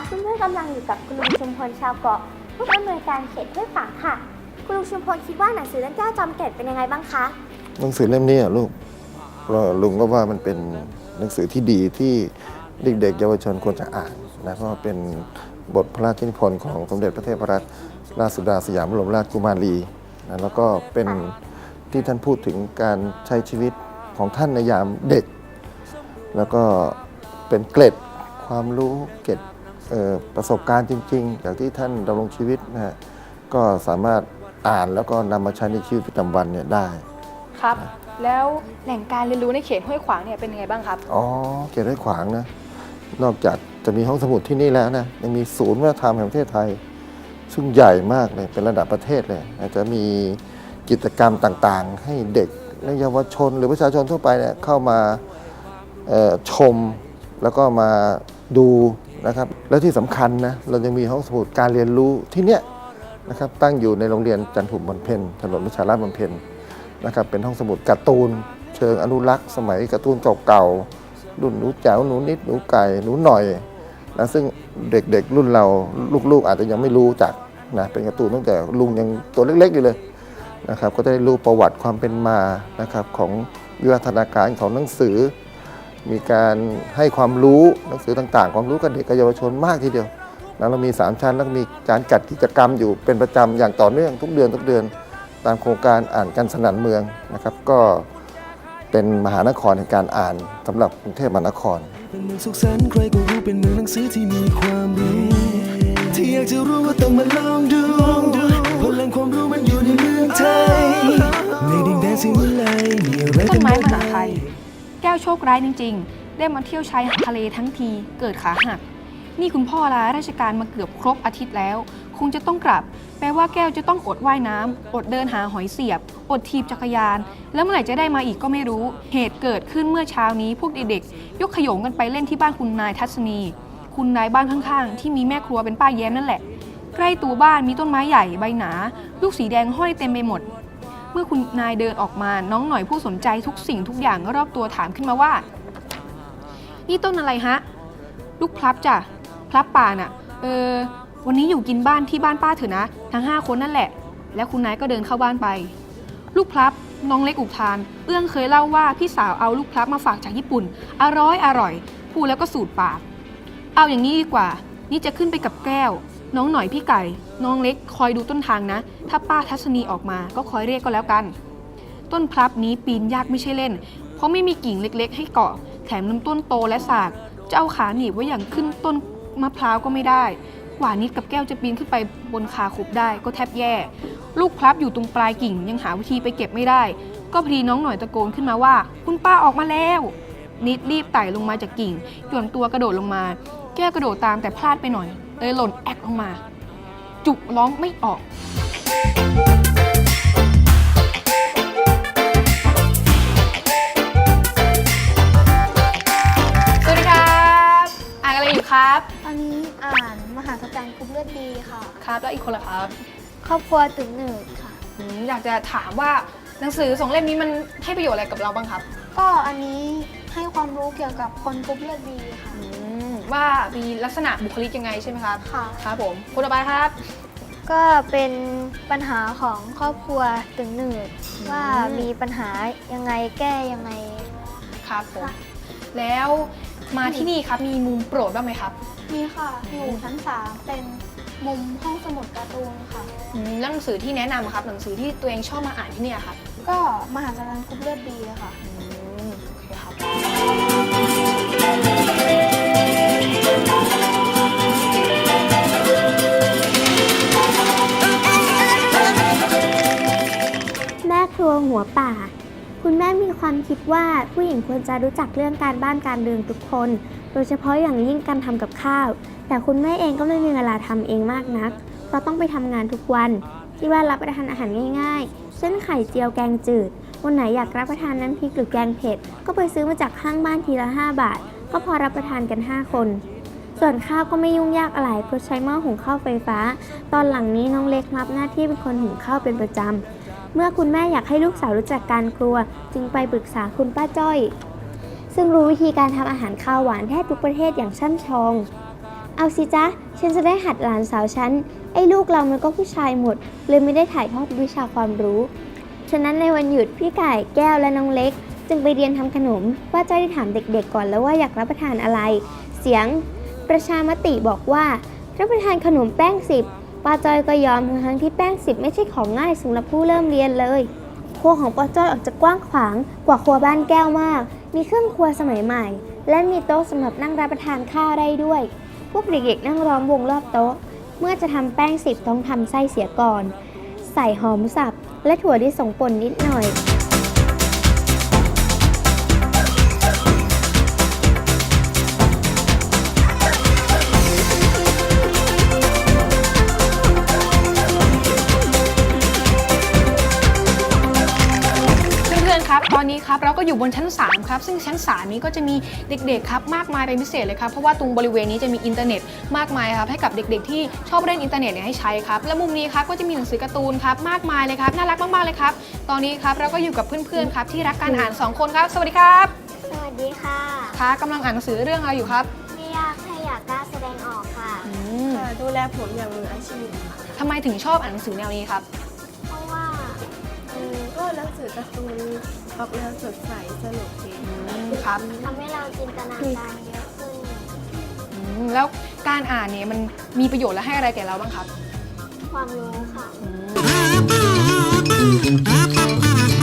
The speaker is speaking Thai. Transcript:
กับคุณลุงชุมพลชาวเกาะผู้อำนวยการเขตห้วยฝางค่ะ คุณลุงชุมพลคิดว่าหนังสือเรื่องแก้วจอมเกตเป็นยังไงบ้างคะหนังสือเล่มนี้อะลูกก็ลุงก็ว่ามันเป็นหนังสือที่ดีที่เด็กๆเยาวชนควรจะอ่านนะเพราะเป็นบทพระราชนิพนธ์ของสมเด็จพระเทพรัตนราชสุดาสยามบรมราชกุมารีนะแล้วก็เป็นที่ท่านพูดถึงการใช้ชีวิตของท่านในยามเด็ก แล้วก็เป็นเกร็ดความรู้เกร็ด ประสบการณ์จริงๆจากที่ท่านดำรงชีวิตนะฮะก็สามารถอ่านแล้วก็นำมาใช้ในชีวิตประจำวันเนี่ยได้ ครับ แล้วแหล่งการเรียนรู้ในเขตห้วยขวางเนี่ยเป็นยังไงบ้างครับ อ๋อเขตห้วยขวางนะ นอกจากจะมีห้องสมุดที่นี่แล้วนะยังมีศูนย์วัฒนธรรมแห่งประเทศไทย ซึ่งใหญ่มากเลยเป็นระดับประเทศเลยอาจจะมีกิจกรรมต่างๆ ให้เด็กและเยาวชนหรือประชาชนทั่วไปเนี่ยเข้ามาเอ่อชมแล้วก็มาดูนะครับ แล้วที่สำคัญนะเรายังมีห้องสมุดการเรียนรู้ที่เนี้ยนะครับตั้งอยู่ในโรงเรียนจันทุมบำเพ็ญถนนประชาราชบำเพ็ญนะครับเป็นห้องสมุดการ์ตูน เชิงอนุรักษ์ สมัยการ์ตูนเก่าๆรุ่นหนูแจ๋วหนูนิดหนูไก่หนูหน่อยนะซึ่งเด็กๆรุ่นเราลูกๆอาจจะยังไม่รู้จักนะเป็นการ์ตูนตั้งแต่ลุงยังตัวเล็กๆอยู่เลยนะครับก็จะได้รู้ประวัติความเป็นมานะครับของวิวัฒนาการของหนังสือ มีการให้ความรู้หนังสือต่างๆ ความรู้กับเด็กกับเยาวชนมากทีเดียวแล้วเรามี 3 ชั้นแล้วก็มีการจัดกิจกรรมอยู่เป็นประจำอย่างต่อเนื่องทุกเดือนทุกเดือนตามโครงการอ่านกันสนันเมืองนะครับ ก็เป็นมหานครแห่งการอ่านสำหรับกรุงเทพมหานครเป็นเมืองสุขสันต์ใครก็รู้เป็นเมืองหนังสือที่มีความรู้ที่อยากจะรู้ก็ต้องมาลองดูพลังความรู้มันอยู่ในเมืองไทยในดินแดนสิวิไลมีอะไรต้กันนไม้มากมหาภัย แก้วโชคร้ายจริง ๆ ได้มาเที่ยวชายทะเลทั้งทีเกิดขาหัก นี่คุณพ่อลาราชการมาเกือบครบอาทิตย์แล้ว คงจะต้องกลับ แปลว่าแก้วจะต้องอดว่ายน้ำอดเดินหาหอยเสียบ อดทีบจักรยาน แล้วเมื่อไหร่จะได้มาอีกก็ไม่รู้ เหตุเกิดขึ้นเมื่อเช้านี้พวกเด็กๆยกขยงกันไปเล่นที่บ้านคุณนายทัศนี คุณนายบ้านข้างๆ ที่มีแม่ครัวเป็นป้าแย้มนั่นแหละ ใกล้ตัวบ้านมีต้นไม้ใหญ่ใบหนา ลูกสีแดงห้อยเต็มไปหมด เมื่อคุณนายเดินออกมาน้องหน่อยผู้สนใจทุกสิ่งทุกอย่างรอบตัวถามขึ้นมาว่า นี่ต้นอะไรฮะ ลูกพลับจ้ะพลับป่าน่ะ เออ วันนี้อยู่กินบ้านที่บ้านป้าเถอะนะ ทั้งห้าคนนั่นแหละ แล้วคุณนายก็เดินเข้าบ้านไป ลูกพลับน้องเล็กอุทาน เอื้องเคยเล่าว่าพี่สาวเอาลูกพลับมาฝากจากญี่ปุ่น อร่อยอร่อยพูดแล้วก็สูดปาก เอาอย่างนี้ดีกว่า นี่จะขึ้นไปกับแก้ว น้องหน่อยพี่ไก่ น้องเล็กคอยดูต้นทางนะ ถ้าป้าทัศนีออกมาก็คอยเรียกก็แล้วกัน ต้นพลับนี้ปีนยากไม่ใช่เล่น เพราะไม่มีกิ่งเล็ก ๆ ให้เกาะ แถมลำต้นโตและสากจะเอาขาหนีบไว้อย่างขึ้นต้นมะพร้าวก็ไม่ได้กว่านิดกับแก้วจะปีนขึ้นไปบนคาขบได้ก็แทบแย่ ลูกพลับอยู่ตรงปลายกิ่งยังหาวิธีไปเก็บไม่ได้ ก็พอดีน้องหน่อยตะโกนขึ้นมาว่า คุณป้าออกมาแล้ว นิดรีบไต่ลงมาจากกิ่งหย่อนตัวกระโดดลงมา แก้วกระโดดตามแต่พลาดไปหน่อย เลยหล่นแอกลงมา จุกร้องไม่ออก สวัสดีครับ อ่านอะไรอยู่ครับ ตอนนี้อ่านมหาสจรรย์กรุ๊ปเลือดดีค่ะ ครับ แล้วอีกคนละครับครอบครัวตึงหนืดค่ะ อืมอยากจะถามว่าหนังสือสองเล่มนี้มันให้ประโยชน์อะไรกับเราบ้างครับ ก็อันนี้ให้ความรู้เกี่ยวกับคนกรุ๊ปเลือดดีค่ะอืม ว่ามีลักษณะบุคลิกยังไงใช่ไหมครับ ค่ะ ครับผมคนต่อไปครับ ก็เป็นปัญหาของครอบครัวตึงหนืดว่ามีปัญหายังไงแก้ยังไง ครับผม ค่ะ แล้วมาที่นี่ครับมีมุมโปรดบ้างไหมครับนี่ค่ะ อยู่ชั้นสามเป็นมุมห้องสมุดการ์ตูนค่ะ อืมแล้วหนังสือที่แนะนำอะครับ หนังสือที่ตัวเองชอบมาอ่านที่เนี่ยครับ ก็มหาสจรรย์กรุ๊ปเลือดดีเลยค่ะ อืมโอเคครับ หัวป่า คุณแม่มีความคิดว่าผู้หญิงควรจะรู้จักเรื่องการบ้านการเรือนทุกคน โดยเฉพาะอย่างยิ่งการทำกับข้าว แต่คุณแม่เองก็ไม่มีเวลาทำเองมากนัก เพราะต้องไปทำงานทุกวัน ที่ว่ารับประทานอาหารง่ายๆ เช่นไข่เจียวแกงจืด วันไหนอยากรับประทานน้ำพริกหรือแกงเผ็ด ก็ไปซื้อมาจากข้างบ้านทีละ 5 บาท ก็พอรับประทานกัน 5 คนส่วนข้าวก็ไม่ยุ่งยากอะไรเพราะใช้หม้อหุงข้าวไฟฟ้า ตอนหลังนี้น้องเล็กรับหน้าที่เป็นคนหุงข้าวเป็นประจำ เมื่อคุณแม่อยากให้ลูกสาวรู้จักการครัว จึงไปปรึกษาคุณป้าจ้อย ซึ่งรู้วิธีการทำอาหารข้าวหวานแทบทุกประเทศอย่างช่ำชอง เอาสิจ๊ะ ฉันจะได้หัดหลานสาวฉัน ไอ้ลูกเรามันก็ผู้ชายหมด เลยไม่ได้ถ่ายทอดวิชาความรู้ ฉะนั้นในวันหยุดพี่ไก่แก้วและน้องเล็ก จึงไปเรียนทำขนม ป้าจ้อยได้ถามเด็กๆก่อนแล้วว่าอยากรับประทานอะไร เสียงประชามติบอกว่ารับประทานขนมแป้งสิบ ป้าจ้อยก็ยอมทั้งที่แป้งสิบไม่ใช่ของง่ายสำหรับผู้เริ่มเรียนเลยครัวของป้าจ้อยออกจะกว้างขวางกว่าครัวบ้านแก้วมาก มีเครื่องครัวสมัยใหม่ และมีโต๊ะสำหรับนั่งรับประทานข้าวได้ด้วย พวกเด็กๆนั่งล้อมวงรอบโต๊ะ เมื่อจะทำแป้งสิบต้องทำไส้เสียก่อน ใส่หอมสับ และถั่วที่ส่งป่นนิดหน่อย ตอนนี้ครับเราก็อยู่บนชั้น 3 ครับ ซึ่งชั้น 3 นี้ก็จะมีเด็กๆครับมากมายเป็นพิเศษเลยครับ เพราะว่าตรงบริเวณนี้จะมีอินเทอร์เน็ตมากมายครับให้กับเด็กๆ ที่ชอบเล่นอินเทอร์เน็ตเนี่ยให้ใช้ครับ และมุมนี้ครับก็จะมีหนังสือการ์ตูนครับมากมายเลยครับน่ารักมากๆเลยครับ ตอนนี้ครับเราก็อยู่กับเพื่อนๆครับที่รักการอ่าน 2 คนครับ สวัสดีครับสวัสดีค่ะค่ะกำลังอ่านหนังสือเรื่องอะไรอยู่ครับไม่ยากแค่อยากกล้าแสดงออกค่ะอืมค่ะดูแลผมอย่างมืออาชีพค่ะทำไมถึงชอบอ่านหนังสือแนวนี้ครับ เพราะว่าอืมก็หนังสือการ์ตูน ออกแนวสดใสสนุกดีอืมครับ ทำให้เราจินตนาการเยอะขึ้น อืมแล้วการอ่านเนี่ยมันมีประโยชน์และให้อะไรแก่เราบ้างครับ ความรู้ค่ะอืม